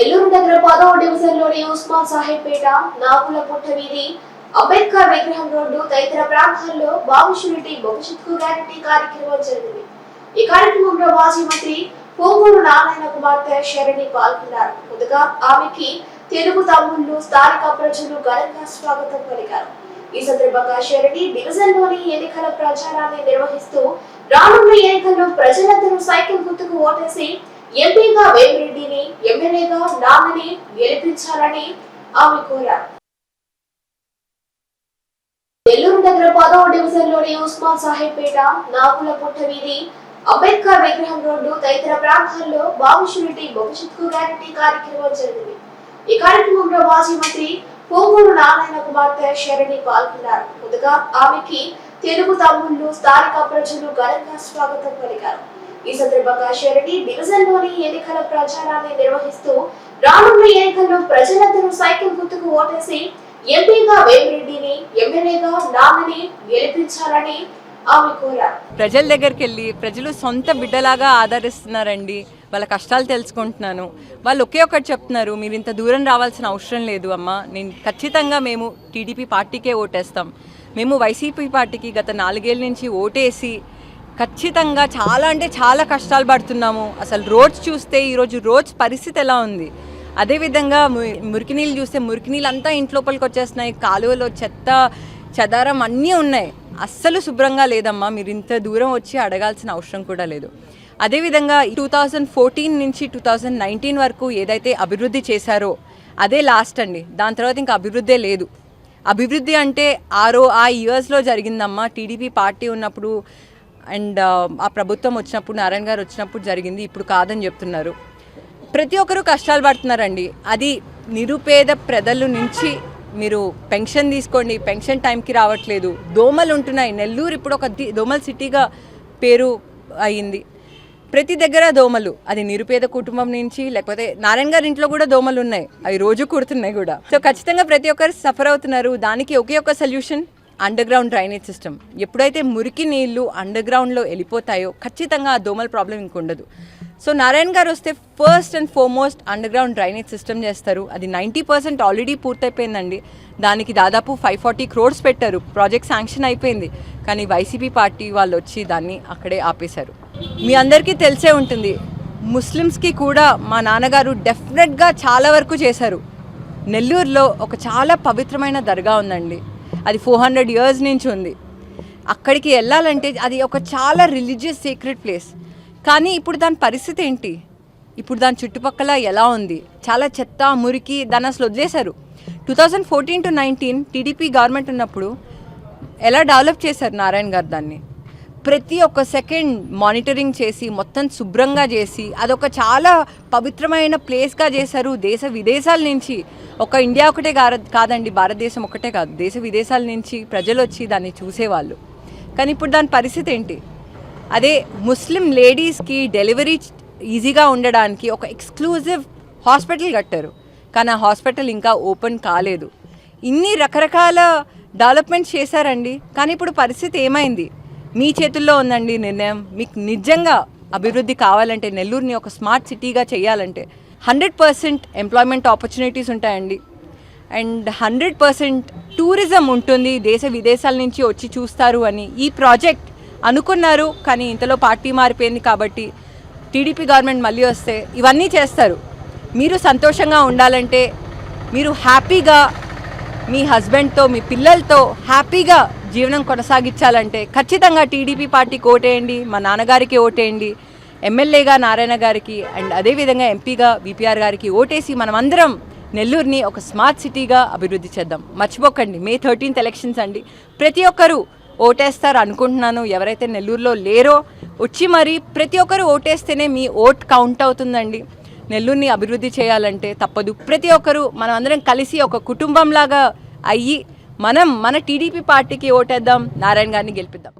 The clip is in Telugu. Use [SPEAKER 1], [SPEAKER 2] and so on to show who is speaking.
[SPEAKER 1] నెల్లూరు నగర పదవ డివిజన్లోని ఉస్మాన్ సాహెబ్పేట నాగుల పుట్ట వీధి అంబేద్కర్ విగ్రహం రోడ్డు తదితర ప్రాంతాల్లో బాబు షూరిటీ గ్యారంటీ కార్యక్రమం జరిగింది ఈ కార్యక్రమంలో మాజీ మంత్రి పోగూరు నారాయణ కుమార్తె శరణి పాల్గొన్నారు. ముందుగా ఆమెకి తెలుగు తమ్ముళ్ళు స్థానిక ప్రజలు ఘనంగా స్వాగతం పలికారు. ఈ సందర్భంగా శరణి డివిజన్లోని ఎన్నికల ప్రచారాన్ని నిర్వహిస్తూ రానున్న ఎన్నికల్లో ప్రజలందరూ సైకిల్ గుర్తుకు ఓటేసి ఎంపీగా వేమిరెడ్డిని ఎమ్మెల్యేగా నామిని గెలిపించాలని ఆమె కోరారు. నెల్లూరు నగర పదవ డివిజన్లోని ఉస్మాన్ సాహెబ్పేట నాగుల పుట్ట వీధి అంబేద్కర్ విగ్రహం రోడ్డు తదితర ప్రాంతాల్లో బాబు భవిష్యత్కు గ్యారంటీ కార్యక్రమం జరిగింది. ఈ కార్యక్రమంలో మాజీ మంత్రి పోగూరు నారాయణ కుమార్తె శరణి పాల్గొన్నారు. ముందుగా ఆమెకి తెలుగు తమ్ముళ్ళు స్థానిక ప్రజలు ఘనంగా స్వాగతం పలికారు. ఈ సందర్భంగా శరణి డివిజన్లోని ఎన్నికల ప్రచారాన్ని నిర్వహిస్తూ రానున్న ఎన్నికల్లో ప్రజలందరూ సైకిల్ గుర్తుకు ఓటేసి ఎంపీగా వేమిరెడ్డిని ఎమ్మెల్యేగా నామిని గెలిపించాలని
[SPEAKER 2] ప్రజల దగ్గరికి వెళ్ళి ప్రజలు సొంత బిడ్డలాగా ఆదరిస్తున్నారండి. వాళ్ళ కష్టాలు తెలుసుకుంటున్నాను. వాళ్ళు ఒకే ఒకటి చెప్తున్నారు మీరు ఇంత దూరం రావాల్సిన అవసరం లేదు అమ్మ. నేను ఖచ్చితంగా మేము టీడీపీ పార్టీకే ఓటేస్తాం. మేము వైసీపీ పార్టీకి గత నాలుగేళ్ళ నుంచి ఓటేసి ఖచ్చితంగా చాలా అంటే చాలా కష్టాలు పడుతున్నాము. అసలు రోడ్స్ చూస్తే ఈరోజు రోడ్స్ పరిస్థితి ఎలా ఉంది? అదేవిధంగా ము- మురికి నీళ్ళు చూస్తే మురికి నీళ్ళు అంతా ఇంట్లోపలికి వచ్చేస్తున్నాయి. కాలువలో చెత్త చెదారం అన్నీ ఉన్నాయి. అస్సలు శుభ్రంగా లేదమ్మా. మీరు ఇంత దూరం వచ్చి అడగాల్సిన అవసరం కూడా లేదు. అదేవిధంగా టూ థౌజండ్ ఫోర్టీన్ నుంచి టూ థౌజండ్ నైన్టీన్ వరకు ఏదైతే అభివృద్ధి చేశారో అదే లాస్ట్ అండి. దాని తర్వాత ఇంకా అభివృద్ధే లేదు. అభివృద్ధి అంటే ఆరో ఆ ఇయర్స్లో జరిగిందమ్మా. టీడీపీ పార్టీ ఉన్నప్పుడు అండ్ ఆ ప్రభుత్వం వచ్చినప్పుడు నారాయణ గారు వచ్చినప్పుడు జరిగింది. ఇప్పుడు కాదని చెప్తున్నారు. ప్రతి ఒక్కరూ కష్టాలు పడుతున్నారండి. అది నిరుపేద ప్రజల నుంచి మీరు పెన్షన్ తీసుకోండి పెన్షన్ టైంకి రావట్లేదు. దోమలు ఉంటున్నాయి. నెల్లూరు ఇప్పుడు ఒక దోమల సిటీగా పేరు అయ్యింది ప్రతి దగ్గర దోమలు. అది నిరుపేద కుటుంబం నుంచి లేకపోతే నారాయణ గారి ఇంట్లో కూడా దోమలు ఉన్నాయి. అవి రోజు కుడుతున్నాయి కూడా. సో ఖచ్చితంగా ప్రతి ఒక్కరు సఫర్ అవుతున్నారు. దానికి ఒకే ఒక solution. Under ground drainage system ఎప్పుడైతే మురికి నీళ్ళు అండర్ గ్రౌండ్లో వెళ్ళిపోతాయో ఖచ్చితంగా ఆ దోమల ప్రాబ్లం ఇంకుండదు సో నారాయణ గారు వస్తే first and foremost underground drainage system చేస్తారు. అది నైంటీ పర్సెంట్ ఆల్రెడీ పూర్తయిపోయిందండి. దానికి దాదాపు ఫైవ్ ఫార్టీ క్రోడ్స్ పెట్టారు. ప్రాజెక్ట్ శాంక్షన్ అయిపోయింది. కానీ వైసీపీ పార్టీ వాళ్ళు వచ్చి దాన్ని అక్కడే ఆపేశారు. మీ అందరికీ తెలిసే ఉంటుంది ముస్లిమ్స్కి కూడా మా నాన్నగారు డెఫినెట్గా చాలా వరకు చేశారు. నెల్లూరులో ఒక చాలా పవిత్రమైన దర్గా ఉందండి. అది ఫోర్ హండ్రెడ్ ఇయర్స్ నుంచి ఉంది. అక్కడికి వెళ్ళాలంటే అది ఒక చాలా రిలీజియస్ సీక్రెట్ ప్లేస్ కానీ ఇప్పుడు దాని పరిస్థితి ఏంటి? ఇప్పుడు దాని చుట్టుపక్కల ఎలా ఉంది? చాలా చెత్త మురికి దాన్ని అసలు వదిలేశారు. Two thousand fourteen to nineteen TDP government ఉన్నప్పుడు ఎలా డెవలప్ చేశారు నారాయణ గారు దాన్ని? ప్రతి ఒక్క సెకండ్ మానిటరింగ్ చేసి మొత్తం శుభ్రంగా చేసి అదొక చాలా పవిత్రమైన ప్లేస్గా చేశారు దేశ విదేశాల నుంచి. ఒక ఇండియా ఒకటే కాదండి భారతదేశం ఒకటే కాదు. దేశ విదేశాల నుంచి ప్రజలు వచ్చి దాన్ని చూసేవాళ్ళు. కానీ ఇప్పుడు దాని పరిస్థితి ఏంటి? అదే ముస్లిం లేడీస్కి డెలివరీ ఈజీగా ఉండడానికి ఒక ఎక్స్క్లూజివ్ హాస్పిటల్ కట్టారు. కానీ ఆ హాస్పిటల్ ఇంకా ఓపెన్ కాలేదు. ఇన్ని రకరకాల డెవలప్మెంట్స్ చేశారండి. కానీ ఇప్పుడు పరిస్థితి ఏమైంది? మీ చేతుల్లో ఉందండి నిర్ణయం. మీకు నిజంగా అభివృద్ధి కావాలంటే నెల్లూరుని ఒక స్మార్ట్ సిటీగా చేయాలంటే హండ్రెడ్ పర్సెంట్ ఎంప్లాయ్మెంట్ ఆపర్చునిటీస్ ఉంటాయండి. అండ్ హండ్రెడ్ పర్సెంట్ టూరిజం ఉంటుంది. దేశ విదేశాల నుంచి వచ్చి చూస్తారు అని ఈ ప్రాజెక్ట్ అనుకున్నారు. కానీ ఇంతలో పార్టీ మారిపోయింది కాబట్టి టీడీపీ గవర్నమెంట్ మళ్ళీ వస్తే ఇవన్నీ చేస్తారు. మీరు సంతోషంగా ఉండాలంటే మీరు హ్యాపీగా మీ హస్బెండ్తో మీ పిల్లలతో హ్యాపీగా జీవనం కొనసాగించాలంటే ఖచ్చితంగా టీడీపీ పార్టీకి ఓటేయండి మా నాన్నగారికి ఓటేయండి ఎమ్మెల్యేగా నారాయణ గారికి అండ్ అదేవిధంగా ఎంపీగా విపిఆర్ గారికి ఓటేసి మనమందరం నెల్లూరుని ఒక స్మార్ట్ సిటీగా అభివృద్ధి చేద్దాం. మర్చిపోకండి మే థర్టీన్త్ ఎలక్షన్స్ అండి. ప్రతి ఒక్కరూ ఓటేస్తారు అనుకుంటున్నాను. ఎవరైతే నెల్లూరులో లేరో వచ్చి మరి ప్రతి ఒక్కరు ఓటేస్తేనే మీ ఓట్ కౌంట్ అవుతుందండి. నెల్లూరుని అభివృద్ధి చేయాలంటే తప్పదు. ప్రతి ఒక్కరూ మనం అందరం కలిసి ఒక కుటుంబంలాగా అయ్యి మనం మన టీడీపీ పార్టీకి ఓటేద్దాం నారాయణ గారిని గెలిపిద్దాం.